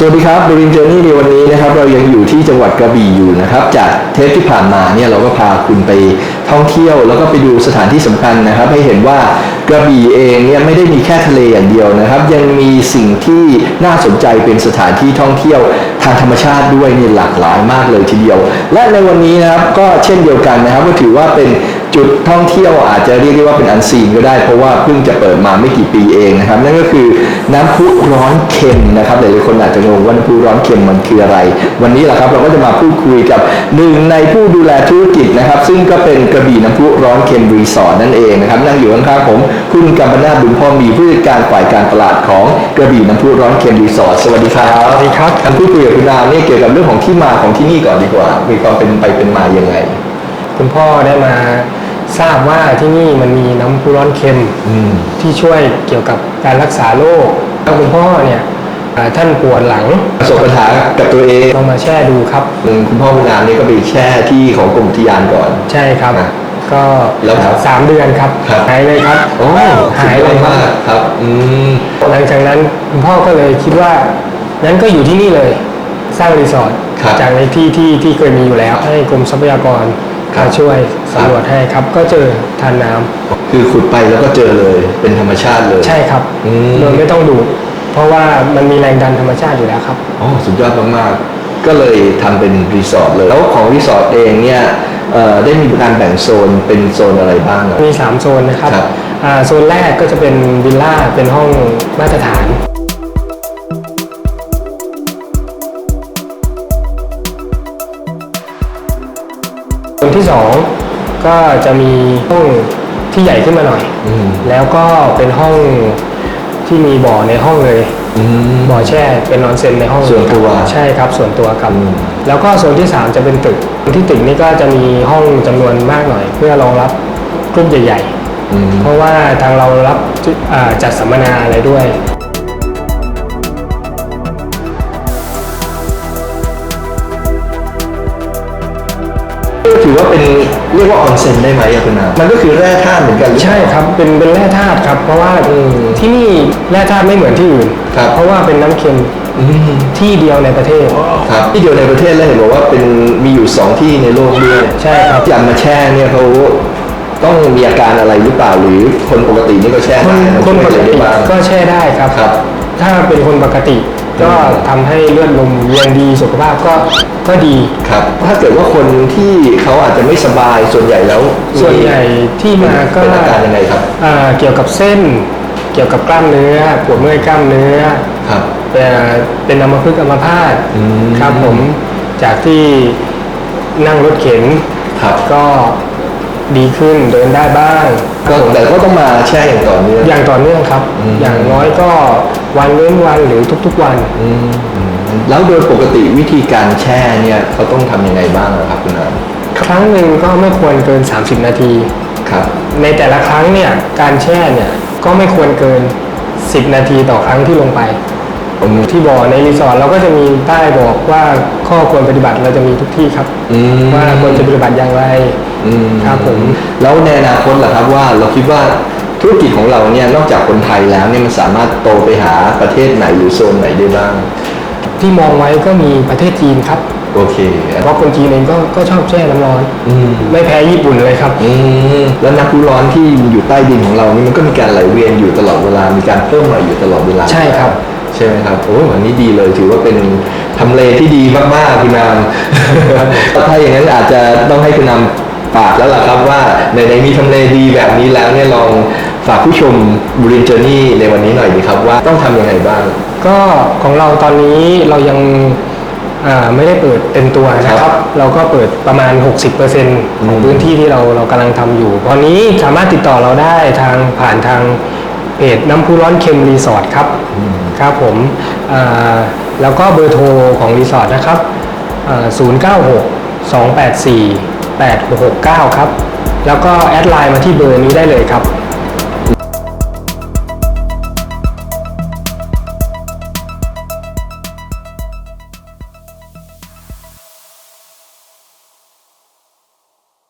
สวัสดีครับบรินเจอร์นี่ในวันนี้นะครับ เรายังอยู่ที่จังหวัดกระบี่อยู่นะครับ จากเทปที่ผ่านมาเนี่ยเราก็พาคุณไปท่องเที่ยว แล้วก็ไปดูสถานที่สำคัญนะครับ ให้เห็นว่ากระบี่เองเนี่ยไม่ได้มีแค่ทะเลอย่างเดียวนะครับ ยังมีสิ่งที่น่าสนใจเป็นสถานที่ท่องเที่ยวทางธรรมชาติด้วยนี่หลากหลายมากเลยทีเดียว และในวันนี้นะครับก็เช่นเดียวกันนะครับก็ถือว่าเป็นจุดท่องเที่ยวอาจจะเรียกได้ว่าเป็นอันซีนก็ได้ เพราะว่าเพิ่งจะเปิดมาไม่กี่ปีเองนะครับ นั่นก็คือน้ำพุร้อนเค็มนะครับหลายๆคนอาจจะงงว่าน้ำพุร้อนเค็มมันคืออะไร วันนี้แหละครับเราก็จะมาพูดคุยกับหนึ่งในผู้ดูแลธุรกิจนะครับ ซึ่งก็เป็นกระบี่น้ำพุร้อนเค็มรีสอร์ทนั่นเองนะครับนั่งอยู่ข้างๆผมคุณกัมปนาทบุญพ่อมีผู้จัดการฝ่ายการตลาดของกระบี่น้ำพุร้อนเค็มรีสอร์ทสวัสดีครับสวัสดีครับการพูดคุยกับคุณนามนี่เกี่ยวกับเรื่องของที่มาของที่นี่ก่อนดีกว่า มีความเป็นไปเป็นมายังไง คุณพ่อได้มา ทราบว่าที่นี่มันมีน้ำพุร้อนเค็มอืมที่ช่วยเกี่ยวกับการรักษาโรคแล้วคุณพ่อเนี่ยอ่าท่านปวดหลังประสบปัญหากับตัวเองลองมาแช่ดูครับอืมคุณพ่อคุณนามนี่ก็ไปแช่ที่ของกรมอุทยานก่อน ใช่ครับอะก็แล้วครับสามเดือนครับครับหายเลยครับโอ้หายเลยสุดอดครัมาบกครับอืมหลังจากนั้นคุณพ่อก็เลยคิดว่างั้นก็อยู่ที่นี่เลย สร้างรีสอร์ทครับจากในที่ที่ที่เคยมีอยู่แล้วให้กรมทรัพยากร ครับมาช่วยครับสำรวจให้ครับ ก็เจอทานน้ำคือขุดไปแล้วก็เจอเลยเป็นธรรมชาติเลย ใช่ครับอืม โดยไม่ต้องดูดเพราะว่ามันมีแรงดันธรรมชาติอยู่แล้วครับ อ๋อสุดยอดมากๆ ก็เลยทำเป็นรีสอร์ทเลย แล้วของรีสอร์ทเองเนี่ยเอ่อได้มีการแบ่งโซนเป็นโซนอะไรบ้างอะมี 3 โซนนะครับครับ อ่าโซนแรกก็จะเป็นวิลล่าเป็นห้องมาตรฐาน โซนที่2ก็จะมีห้องที่ใหญ่ขึ้นมาหน่อย อืม แล้วก็เป็นห้องที่มีบ่อในห้องเลย อืม บ่อแช่เป็นนอนเซ็นในห้องส่วนตัวใช่ครับส่วนตัวครับอืม แล้วก็โซนที่ 3 จะเป็นตึกที่ตึกนี้ก็จะมีห้องจำนวนมากหน่อย เพื่อรองรับกลุ่มใหญ่ อืม ๆ เพราะว่าทางเรารับอ่าจัดสัมมนาอะไรด้วย ถือว่าเป็นเรียกว่าออนเซ็นได้ไหมอะคุณนามมันก็คือแร่ธาตุเหมือนกันหรือเปล่า ใช่ครับเป็นเป็นแร่ธาตุครับ เพราะว่าอืมที่นี่แร่ธาตุไม่เหมือนที่อื่น ครับ เพราะว่าเป็นน้ำเค็มอืมที่เดียวในประเทศ ครับที่เดียวในประเทศแล้วเห็นบอกว่าเป็นมีอยู่สองที่ในโลกด้วยใช่ครับ อย่างมาแช่เนี่ยเขาต้องมีอาการอะไรหรือเปล่าหรือคนปกตินี่ก็แช่คนได้ะคนปกช่วยติได้บ้าง ก็แช่ได้ครับ ครับ ถ้าเป็นคนปกติ ก็ทำให้เลือดลมเวียนดีสุขภาพก็ก็ดี ครับ ถ้าเกิดว่าคนที่เขาอาจจะไม่สบายส่วนใหญ่แล้วส่วนใหญ่ที่มาก็เป็นอาการยังไงครับ อ่าเกี่ยวกับเส้น เกี่ยวกับกล้ามเนื้อปวดเมื่อยกล้ามเนื้อครับเป็นเป็นอัมพฤกษ์อัมพาตอืม ครับผมจากที่นั่งรถเข็น ครับ ก็ ดีขึ้นเดินได้บ้าง ก็แต่ก็ต้องมาแช่อย่างต่อเนื่อง อย่างต่อเนื่องครับ อืม อย่างน้อยก็วันเว้นวันหรือทุกๆวัน อืมอืมแล้วโดยปกติวิธีการแช่เนี่ยเขาต้องทำยังไงบ้างอะครับคุณนามครั้งหนึ่งก็ไม่ควรเกิน 30 นาที ครับ ในแต่ละครั้งเนี่ยการแช่เนี่ยก็ไม่ควรเกิน 10 นาทีต่อครั้งที่ลงไป อืมที่บ่อในรีสอร์ทเราก็จะมีป้ายบอกว่าข้อควรปฏิบัติเราจะมีทุกที่ครับ อืมว่าควรจะปฏิบัติอย่างไรอืม ครับผมแล้วในอนาคตล่ะครับว่าเราคิดว่าธุรกิจของเราเนี่ยนอกจากคนไทยแล้วเนี่ยมันสามารถโตไปหาประเทศไหนหรือโซนไหนได้บ้าง ที่มองไว้ก็มีประเทศจีนครับโอเคเพราะคนจีนเองก็ก็ชอบแช่น้ำร้อนอืมไม่แพ้ญี่ปุ่นเลยครับอืมแล้วน้ำพุร้อนที่อยู่ใต้ดินของเรานี่มันก็มีการไหลเวียนอยู่ตลอดเวลา มีการเพิ่มมาอยู่ตลอดเวลาใช่ครับใช่ไหมครับโอ้ยวันนี้ดีเลยถือว่าเป็นทำเลที่ดีมากๆคุณนามถ้าอย่างนั้นอาจจะต้องให้คุณนาม ฝากแล้วล่ะครับว่าในในๆมีทำเลดีแบบนี้แล้วเนี่ยลองฝากผู้ชมบรินเจอร์นี่ในวันนี้หน่อยดีครับว่าต้องทำยังไงบ้าง ก็ของเราตอนนี้เรายังอ่าไม่ได้เปิดเต็มตัวนะคครัรับบ เราก็เปิดประมาณ 60%ของอืมพื้นที่ที่เราเรากำลังทำอยู่ ตอนนี้สามารถติดต่อเราได้ทางผ่านทางเพจน้ำพุร้อนเค็มรีสอร์ทครับครับผมอ่าแล้วก็เบอร์โทรของรีสอร์ทนะครับอ่า096 284 8669 ครับ แล้วก็แอดไลน์มาที่เบอร์นี้ได้เลยครับ